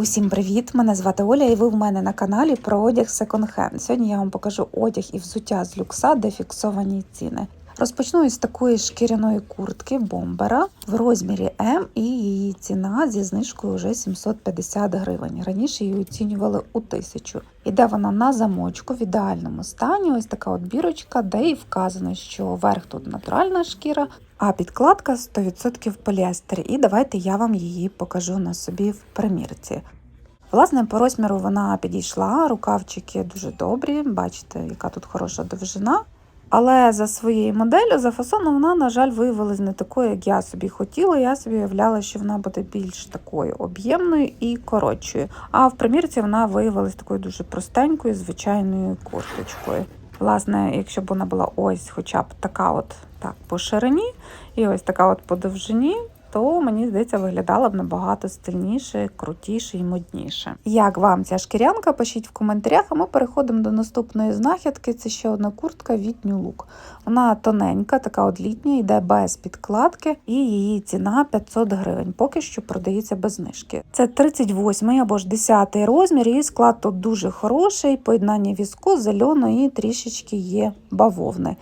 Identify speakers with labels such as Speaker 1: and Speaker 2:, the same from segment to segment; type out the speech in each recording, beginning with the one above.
Speaker 1: Усім привіт! Мене звати Оля, і ви в мене на каналі про одяг Hand. Сьогодні я вам покажу одяг і взуття з люкса, де фіксовані ціни. Розпочну із такої шкіряної куртки бомбера в розмірі М, і її ціна зі знижкою вже 750 гривень. Раніше її оцінювали у тисячу. Іде вона на замочку в ідеальному стані. Ось така от бірочка, де і вказано, що верх тут натуральна шкіра, а підкладка 100% поліестер. І давайте я вам її покажу на собі в примірці. Власне, по розміру вона підійшла, рукавчики дуже добрі, бачите, яка тут хороша довжина. Але за своєю моделлю, за фасоном, вона, на жаль, виявилась не такою, як я собі хотіла. Я собі уявляла, що вона буде більш такою об'ємною і коротшою. А в примірці вона виявилась такою дуже простенькою, звичайною курточкою. Власне, якщо б вона була ось хоча б така от так по ширині, і ось така от по довжині, то мені здається, виглядала б набагато стильніше, крутіше і модніше. Як вам ця шкірянка? Пишіть в коментарях, а ми переходимо до наступної знахідки. Це ще одна куртка від New Look. Вона тоненька, така от літня, йде без підкладки, і її ціна 500 гривень. Поки що продається без знижки. Це 38 або ж 10 розмір, і склад тут дуже хороший. Поєднання візку, зеленої і трішечки є бавовни.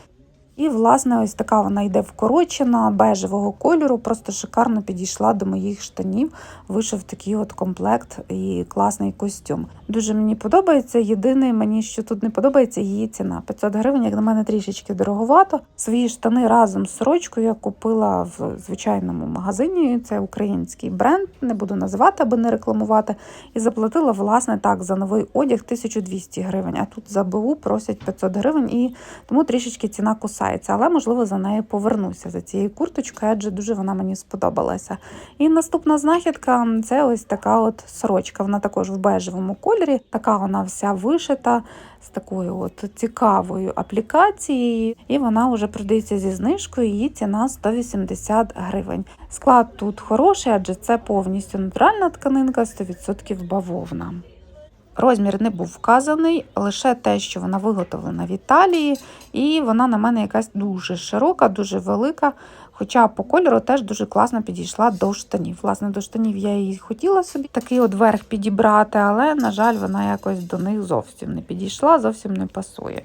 Speaker 1: І, власне, ось така вона йде вкорочена, бежевого кольору, просто шикарно підійшла до моїх штанів. Вийшов такий от комплект і класний костюм. Дуже мені подобається. Єдине мені, що тут не подобається, її ціна. 500 гривень, як на мене, трішечки дороговато. Свої штани разом з сорочкою я купила в звичайному магазині. Це український бренд, не буду називати, аби не рекламувати. І заплатила, власне, так, за новий одяг 1200 гривень. А тут за БУ просять 500 гривень, і тому трішечки ціна кусає кусається, але можливо за нею повернуся за цією курточкою, адже дуже вона мені сподобалася. І наступна знахідка це ось така от сорочка. Вона також в бежевому кольорі, така вона вся вишита з такою от цікавою аплікацією, і вона вже продається зі знижкою. Її ціна 180 гривень. Склад тут хороший, адже це повністю натуральна тканинка, 100% бавовна. Розмір не був вказаний, лише те, що вона виготовлена в Італії, і вона на мене якась дуже широка, дуже велика. Хоча по кольору теж дуже класно підійшла до штанів. Власне, до штанів я її хотіла собі такий от верх підібрати, але, на жаль, вона якось до них зовсім не підійшла, зовсім не пасує.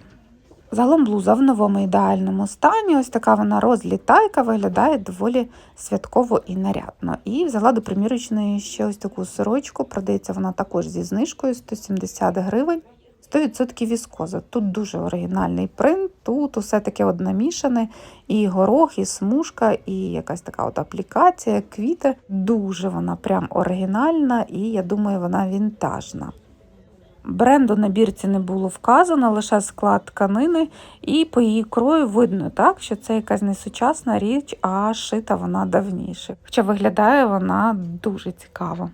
Speaker 1: Загалом блуза в новому ідеальному стані. Ось така вона розлітайка, виглядає доволі святково і нарядно. І взяла до примірочної ще ось таку сорочку. Продається вона також зі знижкою 170 гривень. 100% віскоза. Тут дуже оригінальний принт, тут усе таке от намішане, і горох, і смужка, і якась така от аплікація, квіти. Дуже вона прям оригінальна, і я думаю, вона вінтажна. Бренду на бірці не було вказано, лише склад тканини, і по її крою видно, так, що це якась не сучасна річ, а шита вона давніше. Хоча виглядає вона дуже цікаво.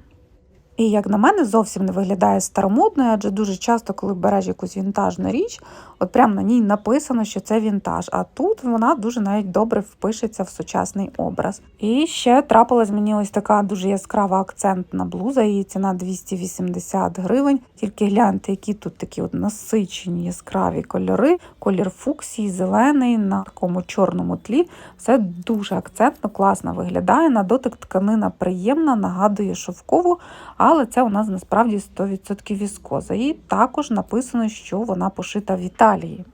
Speaker 1: І, як на мене, зовсім не виглядає старомодною, адже дуже часто, коли береш якусь вінтажну річ, от прямо на ній написано, що це вінтаж. А тут вона дуже навіть добре впишеться в сучасний образ. І ще трапилась мені ось така дуже яскрава акцентна блуза, її ціна 280 гривень. Тільки гляньте, які тут такі от насичені яскраві кольори, колір фуксії, зелений на такому чорному тлі. Все дуже акцентно, класно виглядає. На дотик тканина приємна, нагадує шовкову. Але це у нас насправді 100% віскоза. І також написано, що вона пошита в Італії.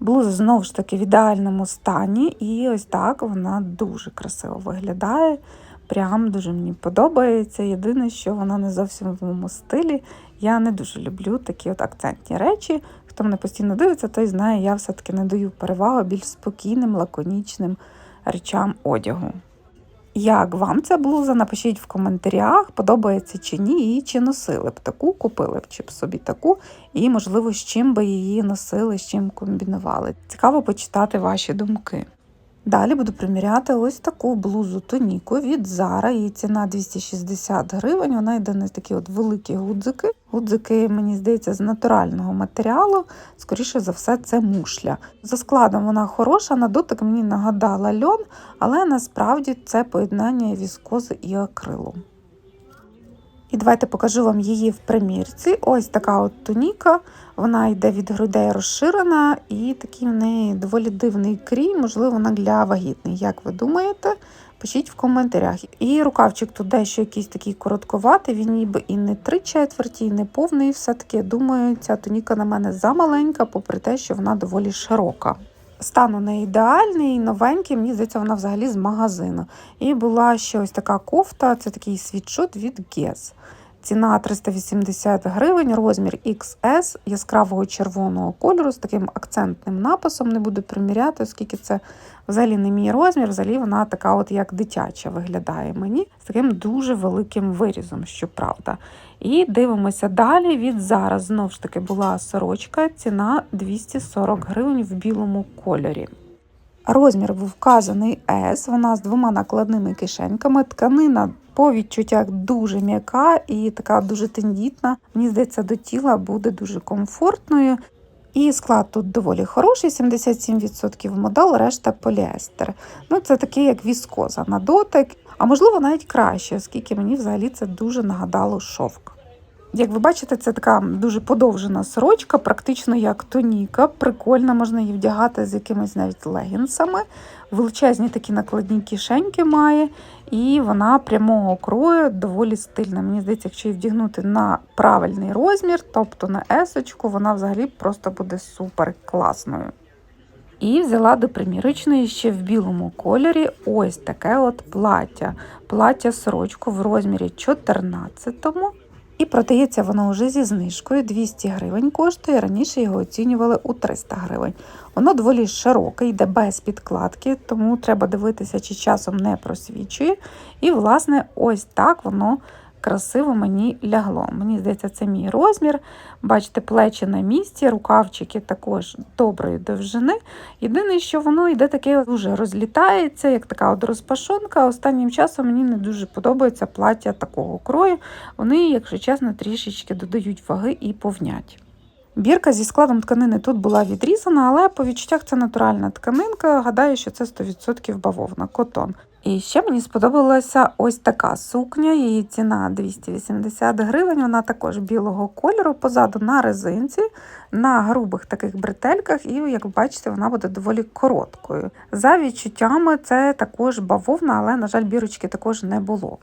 Speaker 1: Блуза знову ж таки в ідеальному стані, і ось так вона дуже красиво виглядає. Прям дуже мені подобається. Єдине, що вона не зовсім в моєму стилі. Я не дуже люблю такі от акцентні речі. Хто мене постійно дивиться, той знає, я все-таки не даю перевагу більш спокійним, лаконічним речам одягу. Як вам ця блуза? Напишіть в коментарях, подобається чи ні, і чи носили б таку, купили б чи б собі таку, і, можливо, з чим би її носили, з чим комбінували. Цікаво почитати ваші думки. Далі буду приміряти ось таку блузу тоніку від Zara. Її ціна 260 гривень. Вона йде на такі от великі гудзики. Гудзики, мені здається, з натурального матеріалу. Скоріше за все, це мушля. За складом вона хороша, на дотик мені нагадала льон, але насправді це поєднання віскози і акрилу. І давайте покажу вам її в примірці. Ось така от туніка. Вона йде від грудей розширена, і такий в неї доволі дивний крій, можливо, вона для вагітний. Як ви думаєте? Пишіть в коментарях. І рукавчик тут дещо якийсь такий коротковатий, він ніби і не три четверті, і не повний. Все-таки, думаю, ця туніка на мене замаленька, попри те, що вона доволі широка. Стан у неї ідеальний, новенький, мені здається, вона взагалі з магазину. І була ще ось така кофта, це такий світшот від Guess. Ціна 380 гривень, розмір XS яскравого червоного кольору з таким акцентним написом. Не буду приміряти, оскільки це взагалі не мій розмір. Взагалі вона така, от як дитяча, виглядає мені з таким дуже великим вирізом, щоправда. І дивимося далі. Від зараз знову ж таки була сорочка, ціна 240 гривень в білому кольорі. Розмір був вказаний S, вона з двома накладними кишеньками. Тканина по відчуттях дуже м'яка і така дуже тендітна. Мені здається, до тіла буде дуже комфортною. І склад тут доволі хороший, 77% модел, решта поліестер. Ну, це такий, як віскоза на дотик, а можливо навіть краще, оскільки мені взагалі це дуже нагадало шовк. Як ви бачите, це така дуже подовжена сорочка, практично як тоніка. Прикольна, можна її вдягати з якимись навіть легінсами. Величезні такі накладні кишеньки має, і вона прямого крою доволі стильна. Мені здається, якщо її вдягнути на правильний розмір, тобто на есочку, вона взагалі просто буде супер класною. І взяла до примірочної ще в білому кольорі ось таке от плаття. Плаття сорочку в розмірі 14-му. І продається воно вже зі знижкою 200 гривень коштує. Раніше його оцінювали у 300 гривень. Воно доволі широке, йде без підкладки, тому треба дивитися, чи часом не просвічує. І, власне, ось так воно красиво мені лягло. Мені здається, це мій розмір. Бачите, плечі на місці, рукавчики також доброї довжини. Єдине, що воно йде таке дуже розлітається, як така от розпашонка. Останнім часом мені не дуже подобається плаття такого крою. Вони, якщо чесно, трішечки додають ваги і повнять. Бірка зі складом тканини тут була відрізана, але по відчуттях це натуральна тканинка. Гадаю, що це 100% бавовна, котон. І ще мені сподобалася ось така сукня. Її ціна 280 гривень. Вона також білого кольору, позаду на резинці, на грубих таких бретельках, і, як бачите, вона буде доволі короткою. За відчуттями, це також бавовна, але, на жаль, бірочки також не було.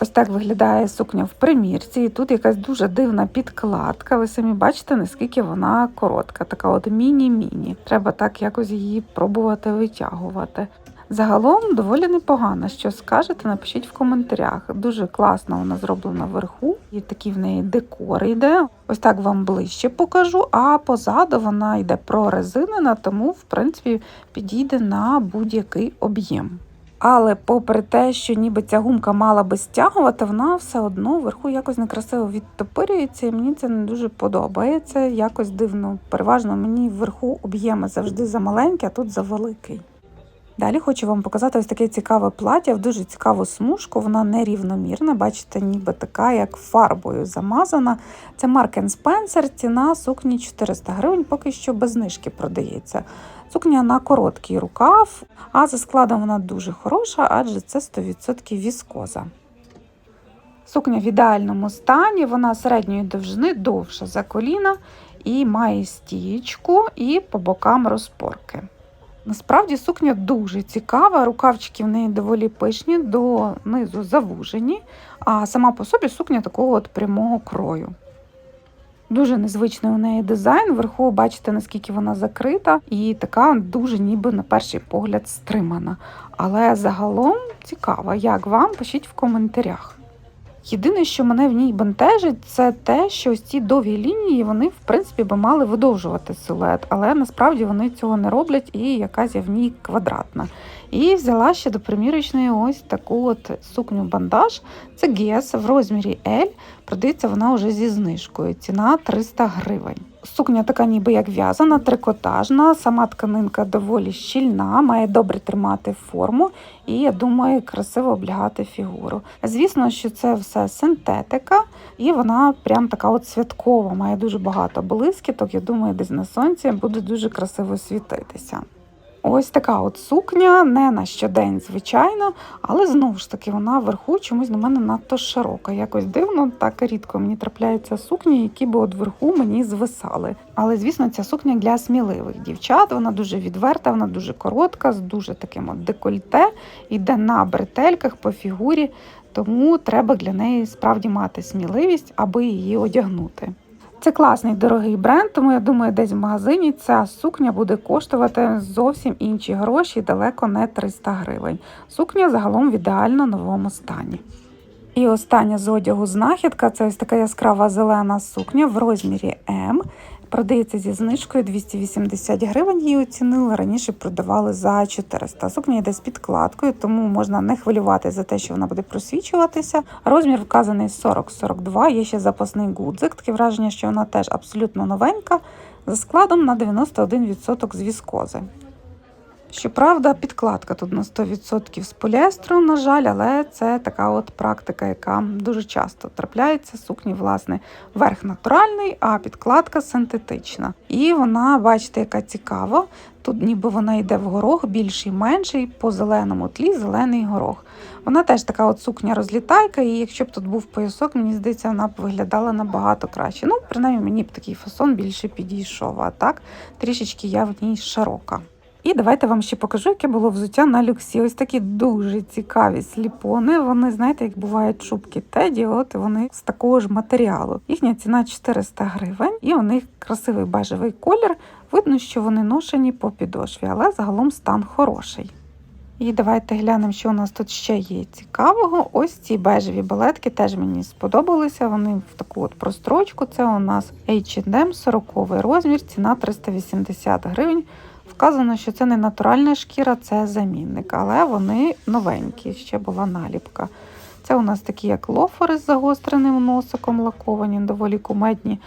Speaker 1: Ось так виглядає сукня в примірці. І тут якась дуже дивна підкладка. Ви самі бачите, наскільки вона коротка, така от міні-міні. Треба так якось її пробувати витягувати. Загалом доволі непогано. Що скажете, напишіть в коментарях. Дуже класно вона зроблена вверху, і такий в неї декор йде. Ось так вам ближче покажу. А позаду вона йде прорезинена, тому в принципі підійде на будь-який об'єм. Але попри те, що ніби ця гумка мала би стягувати, вона все одно вверху якось некрасиво відтопирюється, і мені це не дуже подобається. Якось дивно. Переважно мені вверху об'єми завжди замаленькі, а тут завеликий. Далі хочу вам показати ось таке цікаве плаття в дуже цікаву смужку. Вона нерівномірна, бачите, ніби така, як фарбою замазана. Це Mark Spencer, ціна сукні 400 гривень, поки що без знижки продається. Сукня на короткий рукав, а за складом вона дуже хороша, адже це 100% віскоза. Сукня в ідеальному стані, вона середньої довжини довша за коліна і має стієчку і по бокам розпорки. Насправді сукня дуже цікава, рукавчики в неї доволі пишні, донизу завужені, а сама по собі сукня такого от прямого крою. Дуже незвичний у неї дизайн. Вверху бачите, наскільки вона закрита, і така дуже ніби на перший погляд стримана. Але загалом цікава, як вам, пишіть в коментарях. Єдине, що мене в ній бентежить, це те, що ось ці довгі лінії вони, в принципі, би мали видовжувати силует, але насправді вони цього не роблять, і якась я в ній квадратна. І взяла ще до примірочної ось таку от сукню-бандаж. Це Guess в розмірі L. Продається вона вже зі знижкою. Ціна 300 гривень. Сукня така ніби як в'язана, трикотажна, сама тканинка доволі щільна, має добре тримати форму і, я думаю, красиво облягати фігуру. Звісно, що це все синтетика, і вона прям така от святкова, має дуже багато блискіток. Я думаю, десь на сонці буде дуже красиво світитися. Ось така от сукня, не на щодень, звичайно, але знову ж таки вона вверху чомусь на мене надто широка. Якось дивно, так рідко мені трапляються сукні, які би от вверху мені звисали. Але звісно, ця сукня для сміливих дівчат. Вона дуже відверта, вона дуже коротка, з дуже таким от декольте, йде на бретельках по фігурі, тому треба для неї справді мати сміливість, аби її одягнути. Це класний дорогий бренд, тому я думаю, десь в магазині ця сукня буде коштувати зовсім інші гроші, далеко не 300 гривень. Сукня загалом в ідеально новому стані. І остання з одягу знахідка це ось така яскрава зелена сукня в розмірі М. Продається зі знижкою 280 гривень. Її оцінили раніше продавали за 400. Сукня йде з підкладкою, тому можна не хвилювати за те, що вона буде просвічуватися. Розмір вказаний 40-42. Є ще запасний гудзик. Таке враження, що вона теж абсолютно новенька, за складом на 91% з віскози. Щоправда, підкладка тут на 100% з поліестру, на жаль, але це така от практика, яка дуже часто трапляється. Сукні, власне, верх натуральний, а підкладка синтетична. І вона, бачите, яка цікава. Тут ніби вона йде в горох, більший, менший, по зеленому тлі зелений горох. Вона теж така от сукня розлітайка, і якщо б тут був поясок, мені здається, вона б виглядала набагато краще. Ну, принаймні, мені б такий фасон більше підійшов. А так трішечки я в ній широка. І давайте вам ще покажу, яке було взуття на люксі. Ось такі дуже цікаві сліпони. Вони, знаєте, як бувають шубки теді, от вони з такого ж матеріалу. Їхня ціна 400 гривень, і у них красивий бежевий колір. Видно, що вони ношені по підошві, але загалом стан хороший. І давайте глянемо, що у нас тут ще є цікавого. Ось ці бежеві балетки теж мені сподобалися. Вони в таку от прострочку. Це у нас H&M 40 розмір, ціна 380 гривень. Вказано, що це не натуральна шкіра, це замінник, але вони новенькі, ще була наліпка. Це у нас такі, як лофери з загостреним носиком, лаковані, доволі кумедні.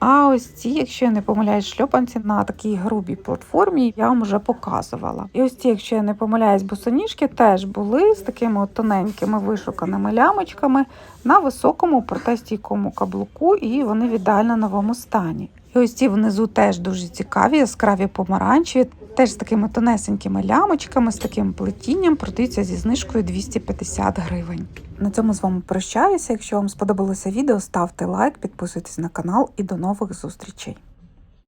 Speaker 1: А ось ці, якщо я не помиляюсь, шльопанці на такій грубій платформі я вам вже показувала. І ось ці, якщо я не помиляюсь, босоніжки теж були з такими от тоненькими вишуканими лямочками на високому протестійкому каблуку, і вони в ідеально новому стані. І ось ці внизу теж дуже цікаві, яскраві помаранчеві, теж з такими тонесенькими лямочками, з таким плетінням, продаються зі знижкою 250 гривень. На цьому з вами прощаюся. Якщо вам сподобалося відео, ставте лайк, підписуйтесь на канал і до нових зустрічей.